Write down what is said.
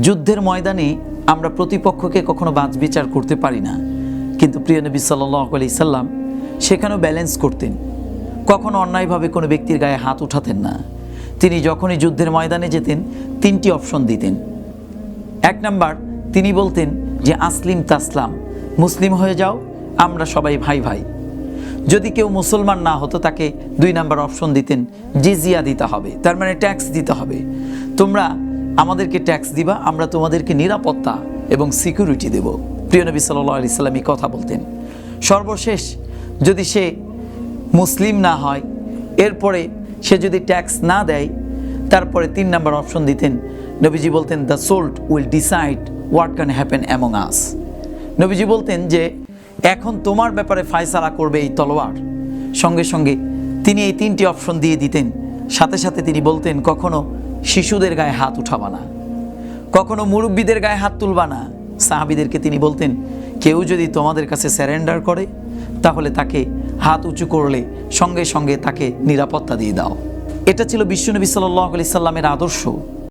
যুদ্ধের ময়দানে আমরা প্রতিপক্ষকে কখনো বাজ বিচার করতে পারি না। কিন্তু প্রিয় নবী সাল্লাহ আলি সাল্লাম সেখানেও ব্যালেন্স করতেন। কখনো অন্যায়ভাবে কোনো ব্যক্তির গায়ে হাত উঠাতেন না। তিনি যখনই যুদ্ধের ময়দানে যেতেন, তিনটি অপশন দিতেন। এক নাম্বার, তিনি বলতেন যে, আসলিম তাসলাম, মুসলিম হয়ে যাও, আমরা সবাই ভাই ভাই। যদি কেউ মুসলমান না হতো, তাকে দুই নাম্বার অপশন দিতেন, জিজিয়া দিতে হবে। তার মানে ট্যাক্স দিতে হবে। তোমরা আমাদেরকে ট্যাক্স দিবা, আমরা তোমাদেরকে নিরাপত্তা এবং সিকিউরিটি দেব। প্রিয় নবী সাল্লাহ আলি সাল্লাম এই কথা বলতেন। সর্বশেষ, যদি সে মুসলিম না হয়, এরপরে সে যদি ট্যাক্স না দেয়, তারপরে তিন নাম্বার অপশন দিতেন, নবীজি বলতেন, the salt will decide what can happen among us. নবীজি বলতেন যে, এখন তোমার ব্যাপারে ফায়সালা করবে এই তলোয়ার। সঙ্গে সঙ্গে তিনি এই তিনটি অপশন দিয়ে দিতেন সাথে সাথে তিনি বলতেন, কখনো শিশুদের গায়ে হাত উঠাবা না। কখনো মুরব্বীদের গায়ে হাত তুলবা না। সাহাবিদেরকে তিনি বলতেন, কেউ যদি তোমাদের কাছে স্যারেন্ডার করে, তাহলে তাকে হাত উঁচু করলে সঙ্গে সঙ্গে তাকে নিরাপত্তা দিয়ে দাও। এটা ছিল বিশ্বনবী সাল্লাহ আলি সাল্লামের আদর্শ।